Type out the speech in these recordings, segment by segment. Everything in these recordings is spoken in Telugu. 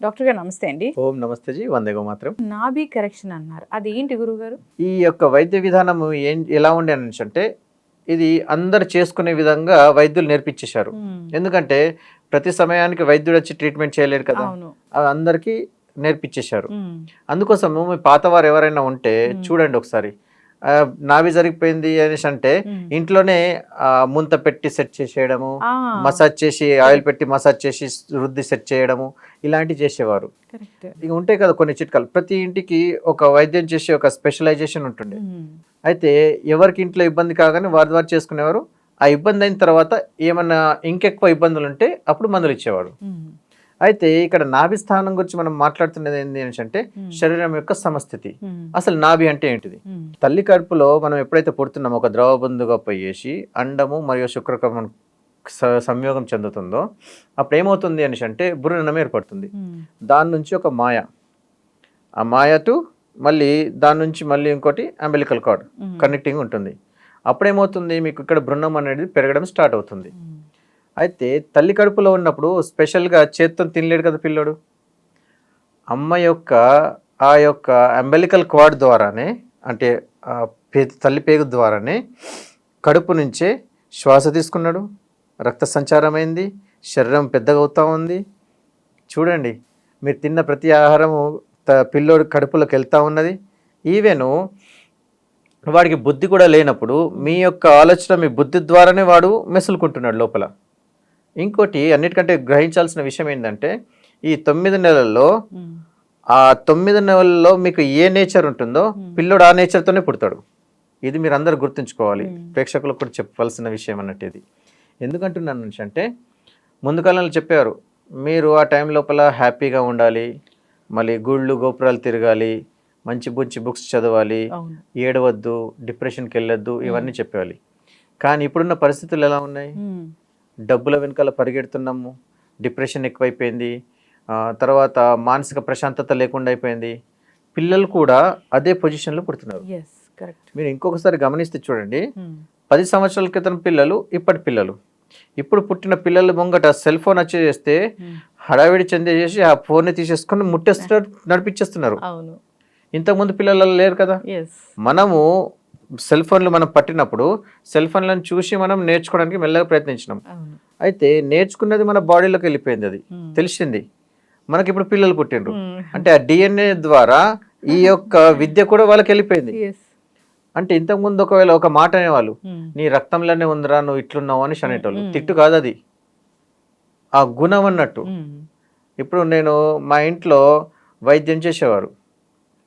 డాక్టర్ గారు నమస్తే అండి. ఓం నమస్తే జీ వందేగో మాత్రం. నాభి కరెక్షన్ అన్నారు. అది ఏంటి గురుగారు? ఈ యొక్క వైద్య విధానం ఏం ఎలా ఉండే అంటే ఇది అందరు చేసుకునే విధంగా వైద్యులు నేర్పించేశారు. ఎందుకంటే ప్రతి సమయానికి వైద్యుడు వచ్చి ట్రీట్మెంట్ చేయలేరు కదా. అవి అందరికీ నేర్పించేశారు. అందుకోసము మీ పాతవారు ఎవరైనా ఉంటే. చూడండి ఒకసారి. నాభి జరిగిపోయింది అనేసి అంటే. ఇంట్లోనే ముంత పెట్టి సెట్ చేసేయడము మసాజ్ చేసి ఆయిల్ పెట్టి మసాజ్ చేసి రుద్ది సెట్ చేయడము ఇలాంటివి చేసేవారు. ఇక ఉంటాయి కదా కొన్ని చిట్కాలు. ప్రతి ఇంటికి ఒక వైద్యం చేసే ఒక స్పెషలైజేషన్ ఉంటుండే. అయితే ఎవరికి ఇంట్లో ఇబ్బంది కాగానే వారి వారు చేసుకునేవారు. ఆ ఇబ్బంది అయిన తర్వాత ఏమన్నా ఇంకెక్కువ ఇబ్బందులు ఉంటే అప్పుడు మందులు ఇచ్చేవాడు. అయితే ఇక్కడ నాభి స్థానం గురించి మనం మాట్లాడుతున్నది ఏంటి ఉమ్. శరీరం యొక్క సమస్థితి. అసలు నాభి అంటే ఏంటిది. తల్లి కడుపులో మనం ఎప్పుడైతే పుడుతున్నామో ఒక ద్రవ బంధుగా పోయేసి అండము మరియు శుక్రకమం సంయోగం చెందుతుందో అప్పుడు ఏమవుతుంది అనేసి అంటే బుర్రనం ఏర్పడుతుంది. దాని నుంచి ఒక మాయ ఆ మాయ టు మళ్ళీ దాని నుంచి మళ్ళీ ఇంకోటి అంబెలికల్ కార్డ్. కనెక్టింగ్ ఉంటుంది అప్పుడేమవుతుంది మీకు ఇక్కడ బృందం అనేది పెరగడం స్టార్ట్ అవుతుంది. అయితే తల్లి కడుపులో ఉన్నప్పుడు స్పెషల్గా చేత్తో తినలేడు కదా పిల్లోడు? అమ్మ యొక్క ఆ యొక్క అంబెలికల్ క్వాడ్ ద్వారానే అంటే పే- తల్లి పేగు ద్వారానే కడుపు నుంచే శ్వాస తీసుకున్నాడు. రక్త సంచారమైంది. శరీరం పెద్దగా అవుతూ ఉంది. చూడండి మీరు తిన్న ప్రతి ఆహారము త పిల్లోడు కడుపులోకి వెళ్తూ ఉన్నది. ఈవెను వాడికి బుద్ధి కూడా లేనప్పుడు మీ యొక్క ఆలోచన మీ బుద్ధి ద్వారానే వాడు మెసులుకుంటున్నాడు లోపల. ఇంకోటి అన్నిటికంటే గ్రహించాల్సిన విషయం ఏంటంటే ఈ తొమ్మిది నెలల్లో. ఆ తొమ్మిది నెలల్లో మీకు ఏ నేచర్ ఉంటుందో పిల్లోడు ఆ నేచర్తోనే పుడతాడు. ఇది మీరు అందరు గుర్తుంచుకోవాలి. ప్రేక్షకులకు కూడా చెప్పవలసిన విషయం అన్నట్టు ఇది ఎందుకంటున్నాను నుంచి అంటే ముందు కాలంలో చెప్పారు మీరు ఆ టైం లోపల హ్యాపీగా ఉండాలి మళ్ళీ గుళ్ళు గోపురాలు తిరగాలి మంచి మంచి బుక్స్ చదవాలి ఏడవద్దు డిప్రెషన్కి వెళ్ళొద్దు ఇవన్నీ చెప్పేవాలి. కానీ ఇప్పుడున్న పరిస్థితులు ఎలా ఉన్నాయి. డబ్బుల వెనకాల పరిగెడుతున్నాము. డిప్రెషన్ ఎక్కువైపోయింది. తర్వాత మానసిక ప్రశాంతత లేకుండా అయిపోయింది. పిల్లలు కూడా అదే పొజిషన్లో పుడుతున్నారు. మీరు ఇంకొకసారి గమనిస్తే చూడండి. ఉమ్. పది సంవత్సరాల క్రితం పిల్లలు ఇప్పటి పిల్లలు. ఇప్పుడు పుట్టిన పిల్లలు ముంగట సెల్ ఫోన్ వచ్చేస్తే ఉమ్. హడావిడి చెందేసి ఆ ఫోన్ని తీసేసుకొని ముట్టేస్తున్నారు నడిపించేస్తున్నారు ఇంతకుముందు పిల్లలు లేరు కదా. మనము సెల్ ఫోన్లు మనం పట్టినప్పుడు సెల్ ఫోన్లను చూసి మనం నేర్చుకోవడానికి మెల్లగా ప్రయత్నించినాం. అయితే నేర్చుకున్నది మన బాడీలోకి వెళ్ళిపోయింది అది. తెలిసింది. మనకి ఇప్పుడు పిల్లలు పుట్టిండ్రు. అంటే ఆ డిఎన్ఏ ద్వారా ఈ యొక్క విద్య కూడా వాళ్ళకి వెళ్ళిపోయింది. అంటే ఇంతకు ముందు ఒకవేళ ఒక మాట అనేవాళ్ళు. నీ రక్తంలోనే ఉందిరా నువ్వు ఇట్లున్నావు అని అనేటోళ్ళు. తిట్టు కాదు అది. ఆ గుణం అన్నట్టు. ఇప్పుడు నేను మా ఇంట్లో వైద్యం చేసేవారు.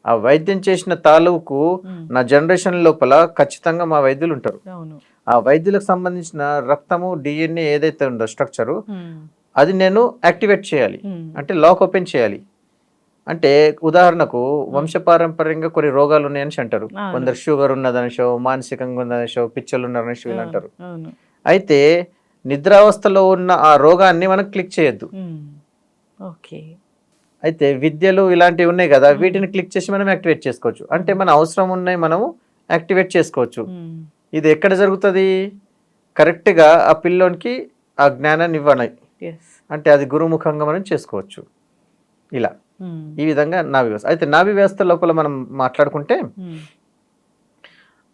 ఆ వైద్యం చేసిన తాలూకు. నా జనరేషన్ లోపల ఖచ్చితంగా మా వైద్యులు ఉంటారు ఆ వైద్యులకు సంబంధించిన రక్తము డిఎన్ఏ ఏదైతే ఉందో స్ట్రక్చరు. అది నేను యాక్టివేట్ చేయాలి. అంటే లాక్ ఓపెన్ చేయాలి అంటే ఉదాహరణకు వంశపారంపర్యంగా కొన్ని రోగాలు ఉన్నాయని అంటారు. కొందరు షుగర్ ఉన్నదనిషో మానసికంగా ఉన్నదనిషో పిచ్చలు ఉన్నారని వీళ్ళు అంటారు అయితే నిద్రావస్థలో ఉన్న ఆ రోగాన్ని మనం క్లిక్ చేయొద్దు. ఓకే అయితే విద్యలు ఇలాంటివి ఉన్నాయి కదా వీటిని క్లిక్ చేసి మనం యాక్టివేట్ చేసుకోవచ్చు. అంటే మన అవసరం ఉన్నాయి మనము యాక్టివేట్ చేసుకోవచ్చు. ఇది ఎక్కడ జరుగుతుంది? కరెక్ట్గా ఆ పిల్లోనికి ఆ జ్ఞానాన్ని ఇవ్వాలి ఎస్ అంటే అది గురుముఖంగా మనం చేసుకోవచ్చు. ఇలా. ఈ విధంగా నాభి వ్యవస్థ. అయితే నాభి వ్యవస్థ లోపల మనం మాట్లాడుకుంటే.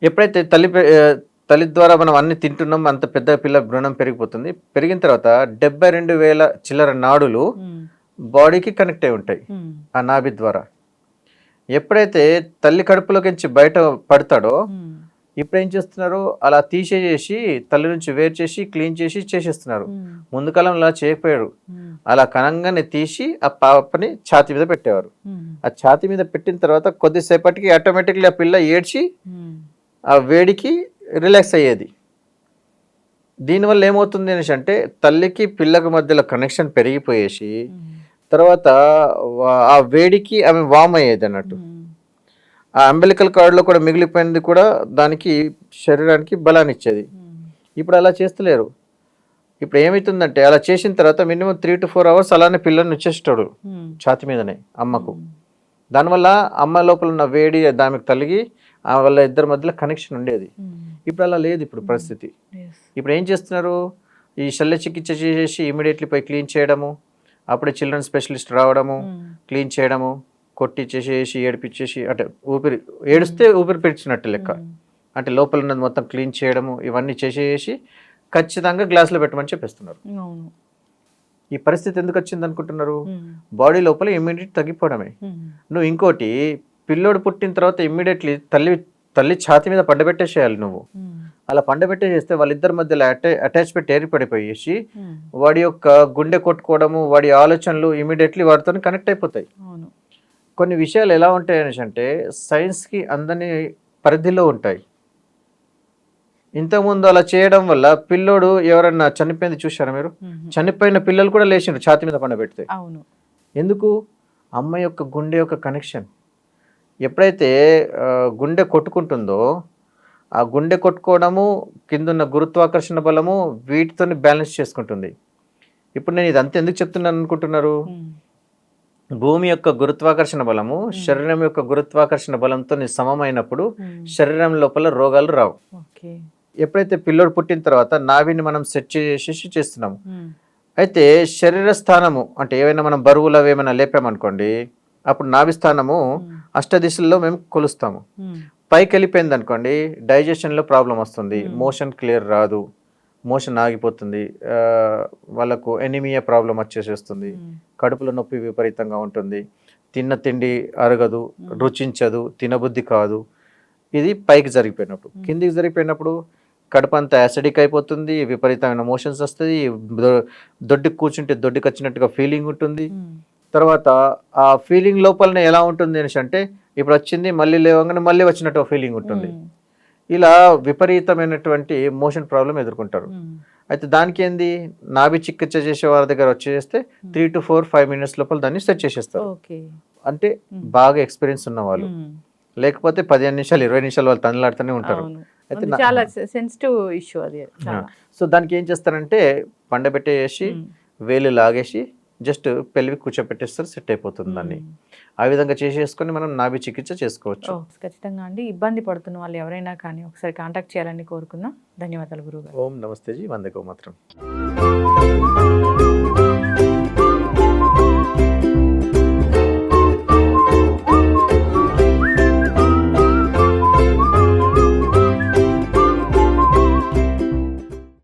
ఎప్పుడైతే తల్లి తల్లి ద్వారా మనం అన్ని తింటున్నాం అంత పెద్ద పిల్ల భ్రూణం పెరిగిపోతుంది. పెరిగిన తర్వాత డెబ్బై రెండు వేల చిల్లర నాడులు. బాడీకి కనెక్ట్ అయి ఉంటాయి. ఆ నాభి ద్వారా ఎప్పుడైతే తల్లి కడుపులోకి నుంచి బయట పడతాడో. ఇప్పుడు ఏం చేస్తున్నారు అలా తీసేసి తల్లి నుంచి వేరు చేసి క్లీన్ చేసి చేసేస్తున్నారు. ముందు కాలంలో అలా చేయకపోయారు. అలా కనంగానే తీసి ఆ పాపని ఛాతి మీద పెట్టేవారు. ఆ ఛాతి మీద పెట్టిన తర్వాత కొద్దిసేపటికి ఆటోమేటిక్లీ ఆ పిల్ల ఏడ్చి. ఆ వేడికి రిలాక్స్ అయ్యేది దీనివల్ల ఏమవుతుంది అనేసి అంటే తల్లికి పిల్లకి మధ్యలో కనెక్షన్ పెరిగిపోయేసి. తర్వాత ఆ వేడికి ఆమె వామ్ అయ్యేది అన్నట్టు. ఆ అంబెలికల్ కార్డులో కూడా మిగిలిపోయింది కూడా దానికి శరీరానికి బలాన్ని ఇచ్చేది. ఇప్పుడు అలా చేస్తలేరు. ఇప్పుడు ఏమవుతుందంటే అలా చేసిన తర్వాత minimum three to four hours అలానే పిల్లల్ని వచ్చేస్తాడు. ఛాతి మీదనే అమ్మకు. దానివల్ల అమ్మ లోపల ఉన్న వేడి దానికి తలిగి ఆ వాళ్ళ ఇద్దరి మధ్యలో కనెక్షన్ ఉండేది. ఇప్పుడు అలా లేదు ఇప్పుడు పరిస్థితి. ఇప్పుడు ఏం చేస్తున్నారు? ఈ శల్య చికిత్స చేసేసి ఇమీడియట్లీ పోయి క్లీన్ చేయడము. అప్పుడే చిల్డ్రన్ స్పెషలిస్ట్ రావడము క్లీన్ చేయడము కొట్టిచ్చేసేసి ఏడిపించేసి అంటే ఊపిరి ఏడిస్తే ఊపిరి పిలిచినట్టు లెక్క. అంటే లోపల ఉన్నది మొత్తం క్లీన్ చేయడము ఇవన్నీ చేసేసి ఖచ్చితంగా గ్లాసులో పెట్టమని చెప్పేస్తున్నారు. ఈ పరిస్థితి ఎందుకు వచ్చింది అనుకుంటున్నారు? బాడీ లోపల ఇమ్మీడియట్ తగ్గిపోవడమే. నువ్వు ఇంకోటి పిల్లోడు పుట్టిన తర్వాత ఇమ్మీడియట్లీ తల్లి తల్లి ఛాతి మీద పండబెట్టేసేయాలి నువ్వు. అలా పండబెట్టేసేస్తే వాళ్ళిద్దరి మధ్యలో అటా అటాచ్మెంట్ ఏర్పడిపోయేసి వాడి యొక్క గుండె కొట్టుకోవడము వాడి ఆలోచనలు ఇమీడియట్లీ వాడితో కనెక్ట్ అయిపోతాయి. కొన్ని విషయాలు ఎలా ఉంటాయి అనేసి అంటే సైన్స్కి అందని పరిధిలో ఉంటాయి. ఇంతకుముందు అలా చేయడం వల్ల పిల్లోడు ఎవరన్నా చనిపోయింది చూశారా మీరు? చనిపోయిన పిల్లలు కూడా లేచిండ్రు ఛాతి మీద పండబెడితే. ఎందుకు? అమ్మ యొక్క గుండె యొక్క కనెక్షన్ ఎప్పుడైతే గుండె కొట్టుకుంటుందో ఆ గుండె కొట్టుకోవడము కిందున్న గురుత్వాకర్షణ బలము వీటితో బ్యాలెన్స్ చేసుకుంటుంది. ఇప్పుడు నేను ఇదంతా ఎందుకు చెప్తున్నాను అనుకుంటున్నారు? భూమి యొక్క గురుత్వాకర్షణ బలము శరీరం యొక్క గురుత్వాకర్షణ బలంతో సమమైనప్పుడు శరీరం లోపల రోగాలు రావు. ఎప్పుడైతే పిల్లోడు పుట్టిన తర్వాత నాభిని మనం సెట్ చేసేసి చేస్తున్నాము. అయితే శరీర స్థానము అంటే ఏవైనా మనం బరువులు అవి ఏమైనా లేపామనుకోండి అప్పుడు నాభి స్థానము అష్టదిశల్లో మేము కొలుస్తాము. పైకి వెళ్ళిపోయింది అనుకోండి డైజెషన్లో ప్రాబ్లం వస్తుంది. Hmm. మోషన్ క్లియర్ రాదు. మోషన్ ఆగిపోతుంది. వాళ్ళకు ఎనిమియా ప్రాబ్లం వచ్చేసేస్తుంది. కడుపులో నొప్పి విపరీతంగా ఉంటుంది. తిన్న తిండి అరగదు Hmm. రుచించదు తినబుద్ధి కాదు. ఇది పైకి జరిగిపోయినప్పుడు. Hmm. కిందికి జరిగిపోయినప్పుడు కడుపు అంతా యాసిడిక్ అయిపోతుంది విపరీతమైన మోషన్స్ వస్తుంది దొడ్డికి కూర్చుంటే దొడ్డికి వచ్చినట్టుగా ఫీలింగ్ ఉంటుంది. తర్వాత ఆ ఫీలింగ్ లోపలనే ఎలా ఉంటుంది అనేసి అంటే ఇప్పుడు వచ్చింది మళ్ళీ లేవగానే మళ్ళీ వచ్చినట్టు ఫీలింగ్ ఉంటుంది. ఇలా విపరీతమైనటువంటి మోషన్ ప్రాబ్లం ఎదుర్కొంటారు. అయితే దానికి ఏంది? నాభి చికిత్స చేసే వారి దగ్గర వచ్చేస్తే three to four five minutes లోపల దాన్ని సెట్ చేసేస్తారు. ఓకే. అంటే బాగా ఎక్స్పీరియన్స్ ఉన్న వాళ్ళు లేకపోతే పదిహేను నిమిషాలు ఇరవై నిమిషాలు వాళ్ళు తనలాడుతూనే ఉంటారు. అయితే అది నా- చాలా సెన్సిటివ్ ఇష్యూ అది చాలా. సో దానికి ఏం చేస్తారంటే పండబెట్టేసి. వేలు లాగేసి జస్ట్ పెళ్ళి కూర్చోపెట్టేస్తారు సెట్ అయిపోతుంది దాన్ని. ఆ విధంగా చేసేసుకొని మనం నాభి చికిత్స చేసుకోవచ్చు. ఖచ్చితంగా అండి. ఇబ్బంది పడుతున్న వాళ్ళు ఎవరైనా కానీ ఒకసారి కాంటాక్ట్ చేయాలని కోరుకుందాం. ధన్యవాదాలు గురువు ఓం నమస్తే జీ వందే గోమాత్రం